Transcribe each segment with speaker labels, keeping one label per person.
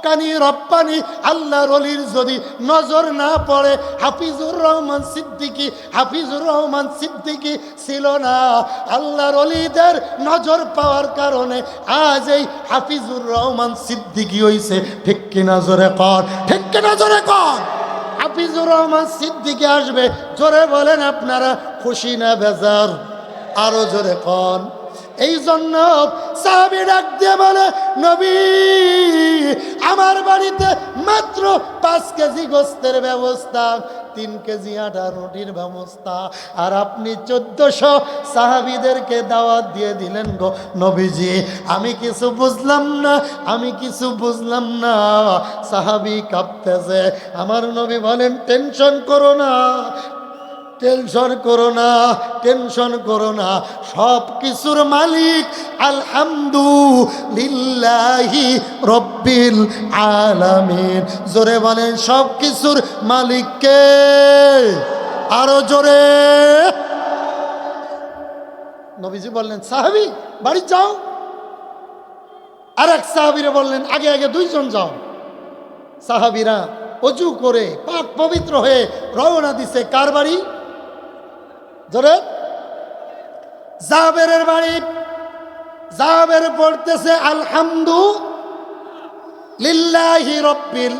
Speaker 1: হক্কানি রব্বানি আল্লাহ রলির যদি নজর না পড়ে, হাফিজুর রহমান সিদ্দিকি, হাফিজুর রহমান সিদ্দিকি ছিল না। আল্লাহ রলিদের নজর পাওয়ার কারণে আজ এই হাফিজুর রহমান সিদ্দিকি হইছে। ঠিক কিনা জোরে কর ঠিক কিনা জোরে কর হাফিজুর রহমান সিদ্দিকি আসবে। জোরে বলেন আপনারা, খুশি না বেজার? আরও জোরে কন। এই জন্য সাহাবি ডাক দিয়ে বলে, নবী, আমার বাড়িতে মাত্র পাঁচ কেজি গোস্তের ব্যবস্থা, তিন কেজি আটা রুটির ব্যবস্থা, আর আপনি চোদ্দশো সাহাবিদেরকে দাওয়াত দিয়ে দিলেন গো নবীজি। আমি কিছু বুঝলাম না, আমি কিছু বুঝলাম না। সাহাবি কাঁপতেছে। আমার নবী বলেন, টেনশন করো না টেনশন করো না, টেনশন করো না। সব কিছুর মালিক আলহামদুলিল্লাহি রব্বিল আলামিন। জোরে বলেন, সব কিছুর মালিককে আরও জোরে। নবীজি বললেন, সাহাবি, বাড়ি যাও। আর এক সাহাবিরে বললেন, আগে আগে দুইজন যাও। সাহাবিরা অজু করে পাক পবিত্র হয়ে রওনা দিছে। কার বাড়ি? ধরে। জাবেরের বাড়ি। জাবের পড়তেছে, আলহামদু লিল্লাহি রব্বিল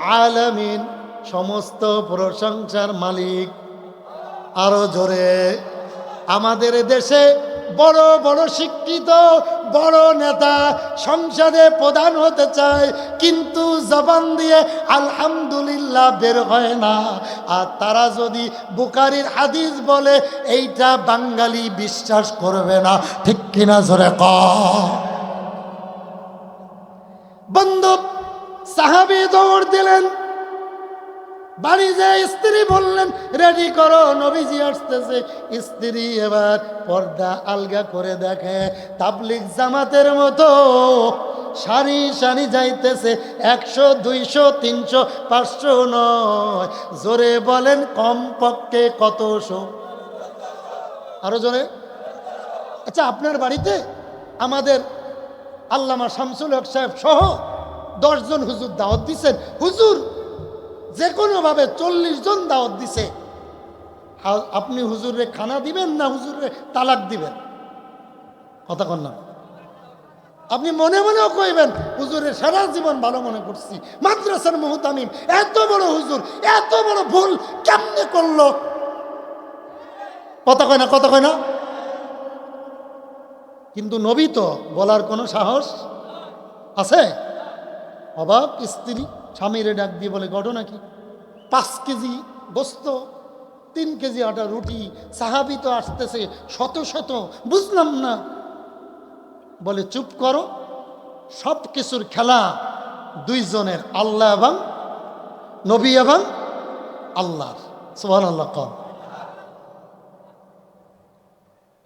Speaker 1: আলামিন। সমস্ত প্রশংসার মালিক। আরও জোরে। আমাদের দেশে বড় বড় শিক্ষিত, বড় নেতা সংসদে প্রধান হতে চায়, কিন্তু জবান দিয়ে আলহামদুলিল্লাহ বের হয় না। আর তারা যদি বুকারির হাদিস বলে, এইটা বাঙালি বিশ্বাস করবে না। ঠিক কিনা জোরে ক বন্ধু, সাহাবি দৌড় দিলেন। বাড়ি যে স্ত্রী বললেন রেডি করো, নবীজি আসতেছে। স্ত্রী এবার পর্দা আলগা করে দেখে তাবলিক জামাতের মতো সারি সারি যাইতেছে, একশো, দুইশো, তিনশো, পাঁচশো নয়। জোরে বলেন কম পক্ষে কতশো? আরও জোরে? আচ্ছা আপনার বাড়িতে আমাদের আল্লামা শামসুল হক সাহেব সহ দশজন হুজুর দাওয়াত দিচ্ছেন হুজুর যে কোনোভাবে চল্লিশ জন দাওয়াত দিছে। আপনি হুজুরে খানা দিবেন না হুজুরে তালাক দিবেন? কথা কন না। আপনি মনে মনেও কইবেন হুজুরের সারা জীবন ভালো মনে করছি। মাদ্রাসার মুহতামিম, এত বড় হুজুর, এত বড় ভুল কেমনে করল? কথা কয় না, কথা কয় না। কিন্তু নবী তো বলার কোনো সাহস আছে? অবাক, স্ত্রী। স্বামীরে ডাক দিয়ে বলে ঘটনা কি পাঁচ কেজি গোস্ত, তিন কেজি আটা রুটি, সাহাবি তো আসতেছে শত শত, বুঝলাম না। বলে, চুপ করো, সব কিছুর খেলা দুইজনের আল্লাহ এবং নবী এবং আল্লাহ। সোহান আল্লাহ কন।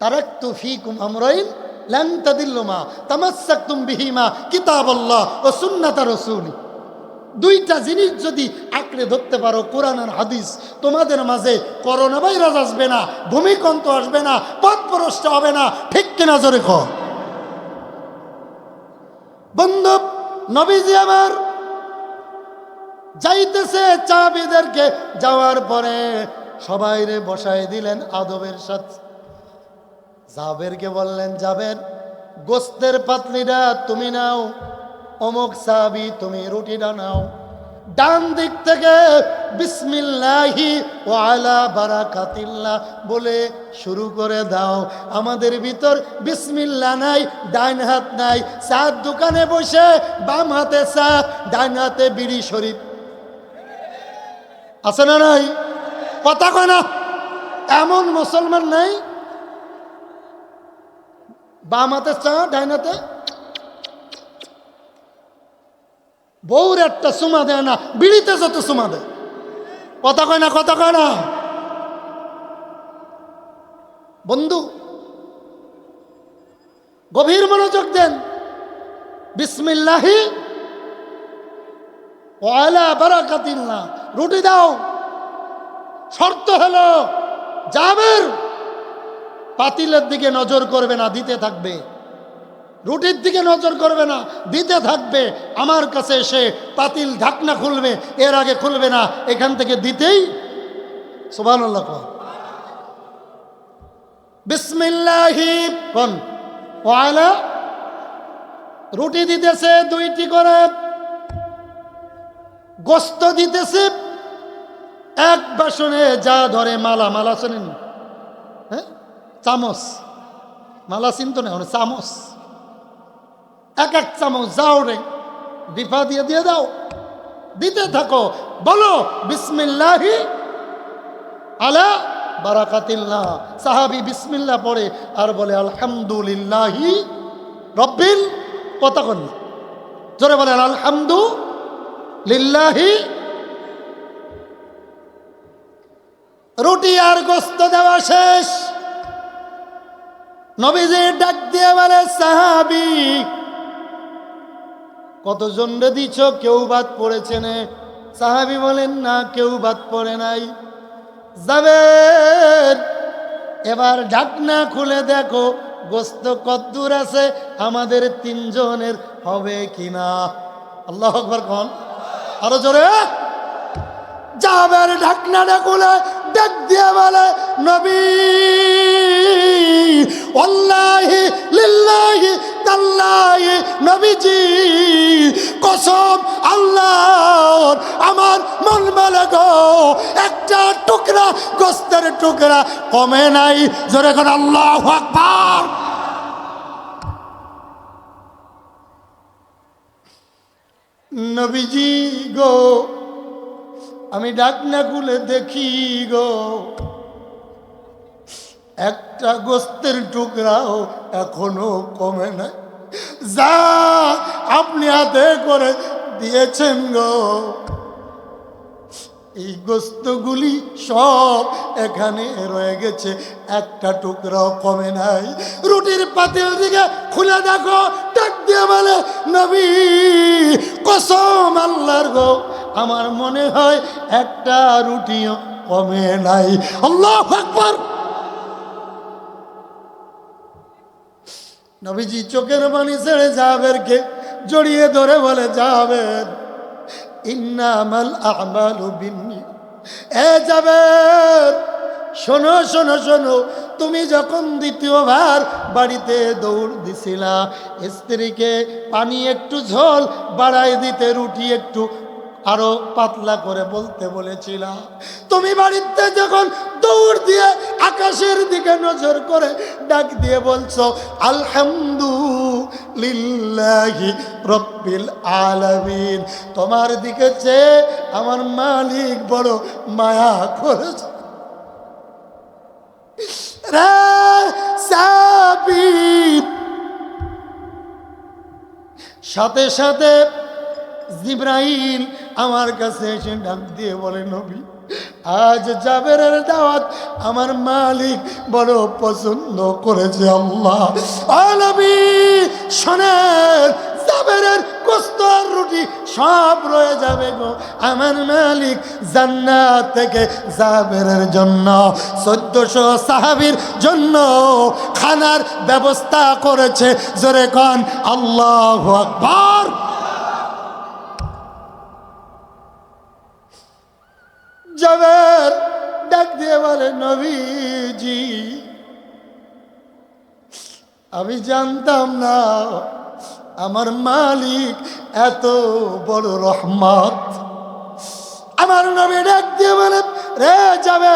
Speaker 1: তারাক্তু ফিকুম আমরাইন লান তাদিল্লু মা তামাসসাকতুম বিহিমা, কিতাবাল্লাহ ও সুন্নাত রাসূলি। দুইটা জিনিস যদি আঁকড়ে ধরতে পারো কোরআন হাদিস, তোমাদের মাঝে করোনা ভাইরাস আসবে না, ভূমিকম্প আসবে না পথপ্রষ্ট হবে না, ঠিক কিনা জোরে খ বন্ধু, নবীজি আমার যাইতেছে চাবিদেরকে, যাওয়ার পরে সবাই রে বসাই দিলেন আদবের সাথে। জাবেরকে বললেন যাবের গোস্তের পাতলিটা তুমি নাও। অমুক সাবি, তুমি রুটিটা নাও। ডান দিক থেকে, বিসমিল্লাহি ও আলা বারাকাতিল্লাহ বলে শুরু করে দাও। আমাদের ভিতর বিসমিল্লা নাই ডাইন হাত নাই। চার দোকানে বসে বাম হাতে চা ডাইন হাতে বিড়ি শরীফ। আছে না নাই? কথা কয় না। এমন মুসলমান নাই, বাম হাতে চা ডাইন হাতে বউর একটা সুমা দেয় না, বিড়িতে যত সুমা দেয়। কথা কয় না, কথা কয় না? বন্ধু, গভীর মনোযোগ দেন। বিসমিল্লাহি ওয়ালা বারাকাতিল্লাহ। রুটি দাও। শর্ত হলো যাবের পাতিলের দিকে নজর করবে না, দিতে থাকবে। রুটির দিকে নজর করবে না, দিতে থাকবে। আমার কাছে এসে পাতিল ঢাকনা খুলবে, এর আগে খুলবে না, এখান থেকে দিতেই ওয়ালা, রুটি দিতেছে দুইটি করে, গোস্ত দিতেছে, এক বাসনে যা ধরে মালা মালা শোনেন? হ্যাঁ? চামচ। মালা চিন্ত না চামচ। এক এক চামচ যাও রে। ডিফা দিয়ে দিয়ে দাও। দিতে থাকো। বলো, বিসমিল্লাহি। আলা বারাকাতিল্লাহ। সাহাবি বিসমিল্লাহ পড়ে আর বলে, আলহামদুলিল্লাহি রব্বিল কথা কন জোরে বলেন আলহামদু লিল্লাহি রুটি আর গোস্ত দেওয়া শেষ। নবীজি ডাক দিয়ে বলে, সাহাবি কতজন রে দিছ? কেউ বাদ পড়েছে নে। সাহাবি বলেন, না, কেউ বাদ পড়ে নাই। যাবে এবার ঢাকনা খুলে দেখো, গোস্ত কদ্দুর আছে, আমাদের তিনজনের হবে কিনা? আল্লাহ আকবর কন। আরও জোরে। যাবের ঢাকনাটা খুলে দেখ দিয়ে বলে, নবী ওয়াল্লাহি লিল্লাহি তাল্লাহি নবীজি, কসম আল্লাহর আমার মন বলে গো, একটা টুকরা গোস্তের টুকরা কমে নাই। জোরে করে আল্লাহ আকবার। নবীজি গো, আমি ডাকনা খুলে দেখি গো, একটা গোস্তের টুকরাও এখনও কমে নাই। যা আপনি হাতে করে দিয়েছেন গো। এই গোস্তগুলি সব এখানে রয়ে গেছে, একটা টুকরাও কমে নাই। রুটির পাতিল দিকে খুলে দেখো ডাক দিয়ে বলে, নবী, কসম আল্লাহর গো, আমার মনে হয় একটা রুটিও কমে নাই। আল্লাহ আকবার। নবীজি চোখের পানি ছেড়ে যাবেরকে জড়িয়ে ধরে বলে যাবেন ইন্নামাল আমালু বিন্নি শোনো শোনো শোনো, তুমি যখন দ্বিতীয়বার বাড়িতে দৌড় দিছিলা, স্ত্রীকে পানি একটু ঝোল বাড়াই দিতে রুটি একটু আরও পাতলা করে বলতে বলেছিলাম, তুমি বাড়িতে যখন দৌড় দিয়ে আকাশের দিকে নজর করে ডাক দিয়ে বলছো, আলহামদুলিল্লাহি তোমার দিকে চেয়ে আমার মালিক বড় মায়া করেছে। সাথে সাথে জিব্রাইল আমার কাছে এসে ডাক দিয়ে বলে, নবী, আজ জাবেরের দাওয়াত আমার মালিক বড় পছন্দ করেছে আল্লাহ। নবী, শোনেন, জাবেরের রুটি সব রয়ে যাবে গো আমার মালিক জান্নাত থেকে জাবেরের জন্য। চোদ্দশো সাহাবির জন্য খানার ব্যবস্থা করেছে। জোরে কন, আল্লাহ আকবার। জবের ডাক দিয়ে বলে, নবীজি, আমি জানতাম না আমার মালিক এত বড় রহমত। আমার নবী ডাক দিয়ে বলে, রে যাবে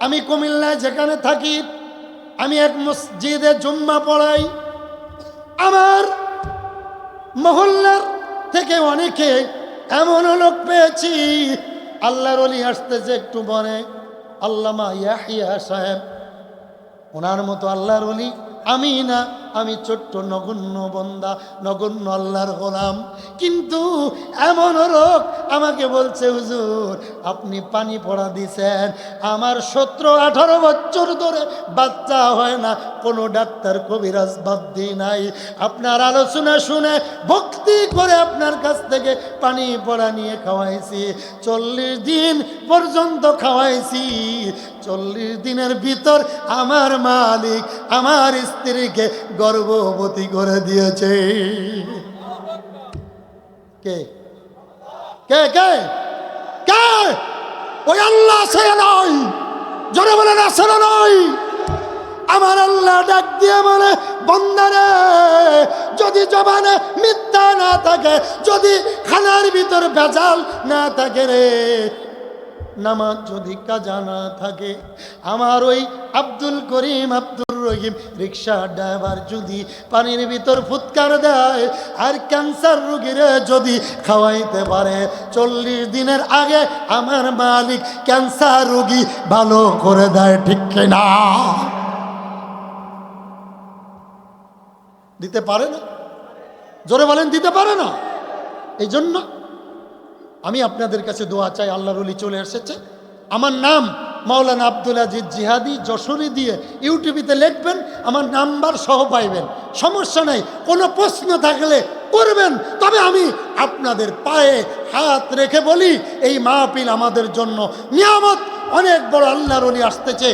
Speaker 1: আমি কুমিল্লায় যেখানে থাকি, আমি এক মসজিদে জুম্মা পড়াই। আমার মহল্লার থেকে অনেকে এমন লোক পেয়েছি, আল্লাহর অলি আসতেছে একটু বনে আল্লামা ইয়াহিয়া সাহেব, ওনার মতো আল্লাহর অলি আমি না। আমি ছোট্ট নগণ্য বন্দা, নগণ্য আল্লাহর গোলাম। কিন্তু এমন রোগ আমাকে বলছে, হুজুর, আপনি পানি পড়া দিছেন। আমার সতেরো, আঠারো বছর ধরে বাচ্চা হয় না। কোনো ডাক্তার, কবিরাজ বাদ দিই নাই। আপনার আলোচনা শুনে ভক্তি করে আপনার কাছ থেকে পানি পড়া নিয়ে খাওয়াইছি। চল্লিশ দিন পর্যন্ত খাওয়াইছি। চল্লিশ দিনের ভিতর আমার মালিক, আমার স্ত্রীকে গর্ভবতী করে দিয়েছে। কে? কে কে? কে? ওই আল্লাহ সে নয়। জোরে নয়? আমার আল্লাহ ডাক দিয়ে বলে, বন্দারে, যদি জবানে মিথ্যা না থাকে, যদি খানার ভিতর ভেজাল না থাকে রে, নামাজ যদি কাজা না থাকে, আমার ওই আব্দুল করিম আব্দুল রহিম, রিক্সা ড্রাইভার যদি পানির ভিতর ফুৎকার দেয়, আর ক্যান্সার রুগীরে যদি খাওয়াইতে পারে, চল্লিশ দিনের আগে আমার মালিক ক্যান্সার রুগী ভালো করে দেয়, ঠিক কিনা? দিতে পারে না? জোরে বলেন, দিতে পারে না? এই জন্য আমি আপনাদের কাছে দোয়া চাই, আল্লাহর চলে এসেছে। আমার নাম মাওলানা আব্দুল আজিজ জিহাদি যশোরী দিয়ে ইউটিউবিতে লিখবেন, আমার নাম্বার সহ পাইবেন। সমস্যা নাই, কোনো প্রশ্ন থাকলে করবেন। তবে আমি আপনাদের পায়ে হাত রেখে বলি, এই মাহপিল আমাদের জন্য নিয়ামত। অনেক বড় আল্লাহর আসতেছে।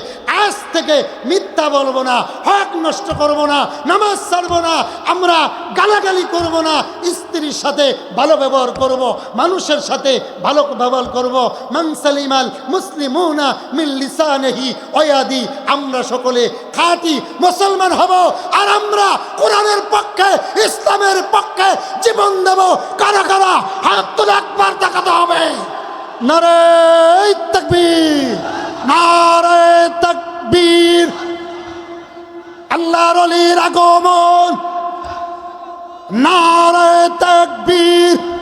Speaker 1: আজ থেকে মিথ্যা বলব না, হক নষ্ট করব না, নামাজ ছাড়বো না, আমরা গালাগালি করব না, স্ত্রীর সাথে ভালো ব্যবহার করব, মানুষের সাথে ভালো ব্যবহার করব। মানসালিমাল মুসলিমুনা মিল লিসানেহি ওয়াদি আমরা সকলে খাঁটি মুসলমান হব, আর আমরা কোরআনের পক্ষে, ইসলামের পক্ষে জীবন দেব। কারা কারা? হাত তুলে একবার দেখাতে হবে। নারে তকবীর নারে তকবীর আল্লাহর অলির আগমন। নারায় তকবীর।